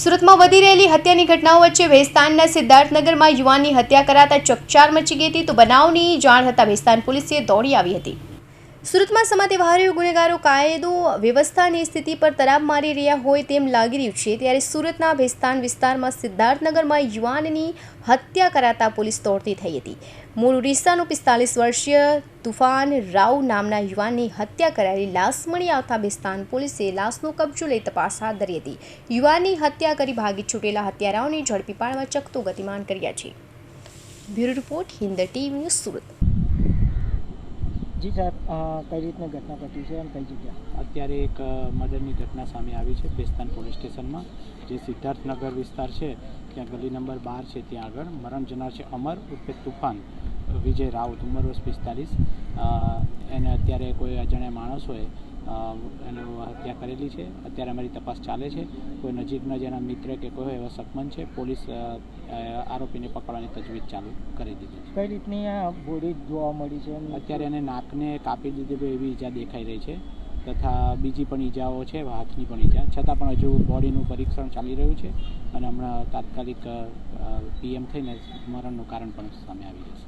સુરતમાં વધી રહેલી હત્યાની ઘટનાઓ વચ્ચે વેસ્તાનના સિદ્ધાર્થનગરમાં યુવાનની હત્યા કરાતા ચકચાર મચી ગઈ હતી. તો બનાવની જાણ થતાં વેસ્તાન પોલીસે દોડી આવી હતી. સુરતમાં સમાતે ભારે ગુનેગારો, કાયદો, વ્યવસ્થાની સ્થિતિ પર તરાપ મારી રહ્યા હોય તેમ લાગી રહ્યું છે, ત્યારે સુરતના ભેસ્તાન વિસ્તારમાં સિદ્ધાર્થનગરમાં યુવાનની હત્યા કરાતા પોલીસ દોડતી થઈ હતી. મૂળ ઉડીસાનું પિસ્તાલીસ વર્ષીય તુફાન રાવ નામના યુવાનની હત્યા કરાયેલી લાશ મળી આવતા ભેસ્તાન પોલીસે લાશનો કબજો લઈ તપાસ હાથ ધરી હતી. યુવાનની હત્યા કરી ભાગી છૂટેલા હત્યારાઓને ઝડપી પાડવા ચકતો ગતિમાન કર્યા છે. Bureau report Hind TV news Surat. જી સાહેબ કઈ રીતની ઘટના ઘટી છે અને કઈ જગ્યા અત્યારે એક મર્ડરની ઘટના સામે આવી છે પેસ્તાન પોલીસ સ્ટેશનમાં, જે સિદ્ધાર્થનગર વિસ્તાર છે, ત્યાં ગલી નંબર બાર છે, ત્યાં આગળ. મરણ જનાર છે અમર, ઉર્ફે તુફાન, વિજય રાઉત, ઉંમર વર્ષ પિસ્તાલીસ. એને અત્યારે કોઈ અજાણ્યા માણસોએ હોય એનું હત્યા કરેલી છે. અત્યારે અમારી તપાસ ચાલે છે. કોઈ નજીકના જેના મિત્ર કે કોઈ એવા સકમન છે પોલીસ આરોપીને પકડવાની તજવીજ ચાલુ કરી દીધી છે. કઈ રીતની આ બોડી જોવા મળી છે? અત્યારે એને નાકને કાપી દીધી એવી ઈજા દેખાઈ રહી છે. તથા બીજી પણ ઈજાઓ છે હાથની પણ ઈજા. છતાં પણ હજુ બોડીનું પરીક્ષણ ચાલી રહ્યું છે અને હમણાં તાત્કાલિક પીએમ થઈને મરણનું કારણ પણ સામે આવી જશે.